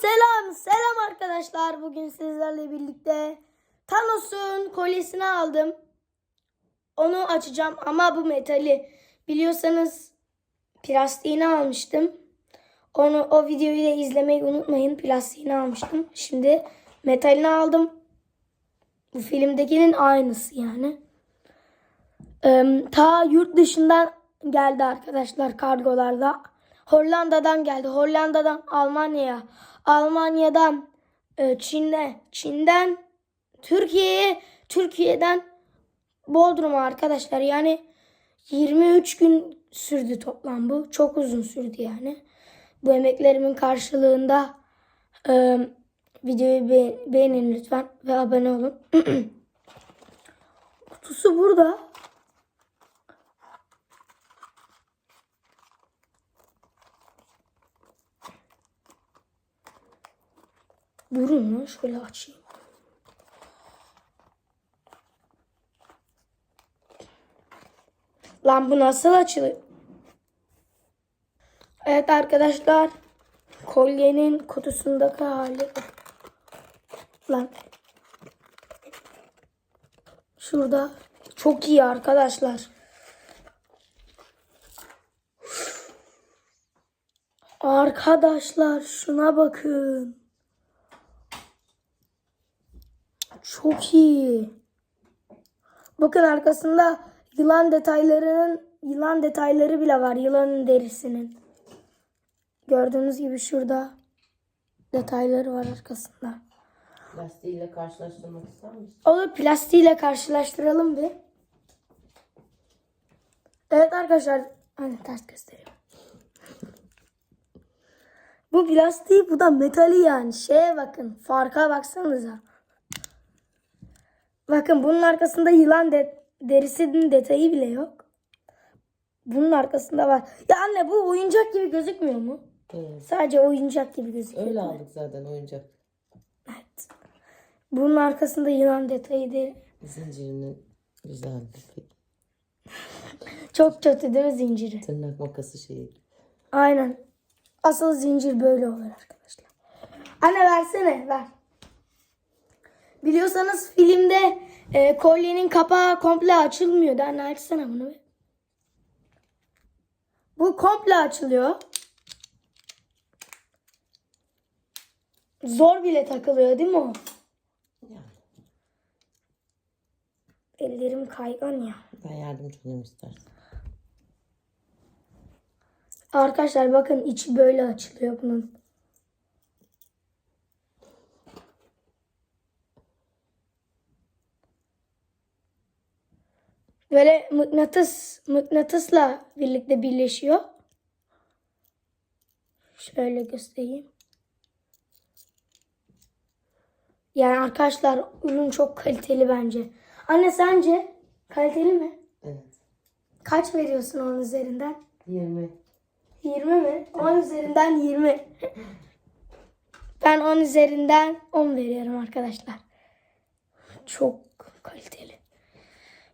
selam selam arkadaşlar. Bugün sizlerle birlikte Thanos'un kolyesini aldım. Onu açacağım ama bu metali. Biliyorsanız plastiğini almıştım. Onu o videoyu da izlemeyi unutmayın. Plastiğini almıştım. Şimdi metalini aldım. Bu filmdekinin aynısı yani. Ee, ta yurt dışından geldi arkadaşlar kargolarda. Hollanda'dan geldi. Hollanda'dan Almanya'ya. Almanya'dan e, Çin'e. Çin'den Türkiye'ye. Türkiye'den Bodrum'a arkadaşlar. Yani 23 gün sürdü toplam bu. Çok uzun sürdü yani. Bu emeklerimin karşılığında e, videoyu be- beğenin lütfen ve abone olun. Kutusu burada. Durun lan şöyle açayım. Lan bu nasıl açılıyor? Evet arkadaşlar. Kolyenin kutusundaki hali. Lan. Şurada. Çok iyi arkadaşlar. Arkadaşlar şuna bakın. Çok iyi. Bakın arkasında yılan detaylarının yılan detayları bile var. Yılanın derisinin. Gördüğünüz gibi şurada detayları var arkasında. Lastiğiyle karşılaştırmak ister misin? Olur plastiğiyle karşılaştıralım bir. Evet arkadaşlar. Hani ters göstereyim. Bu plastiği bu da metali yani. Şeye bakın. Farka baksanıza. Bakın bunun arkasında yılan de derisinin detayı bile yok. Bunun arkasında var. Ya anne bu oyuncak gibi gözükmüyor mu? Evet. Sadece oyuncak gibi gözüküyor. Öyle aldık zaten oyuncak. Evet. Bunun arkasında yılan detayı değil. Zincirinin güzeldi. Peki. Çok kötü değil mi zinciri? Tırnak makası şeyi. Aynen. Asıl zincir böyle olur arkadaşlar. Anne versene ver. Biliyorsanız filmde e, kolyenin kapağı komple açılmıyordu. Anne açsana bunu bir. Bu komple açılıyor. Zor bile takılıyor değil mi o? Ellerim kaygan ya. ben yardımcı olayım istersen. Arkadaşlar bakın içi böyle açılıyor bunun. Böyle mıknatıs mıknatısla birlikte birleşiyor. Şöyle göstereyim. Yani arkadaşlar ürün çok kaliteli bence. Anne sence kaliteli mi? Evet. Kaç veriyorsun onun üzerinden? 20. 20 mi? 10 üzerinden 20. Ben 10 üzerinden 10 veriyorum arkadaşlar. Çok kaliteli.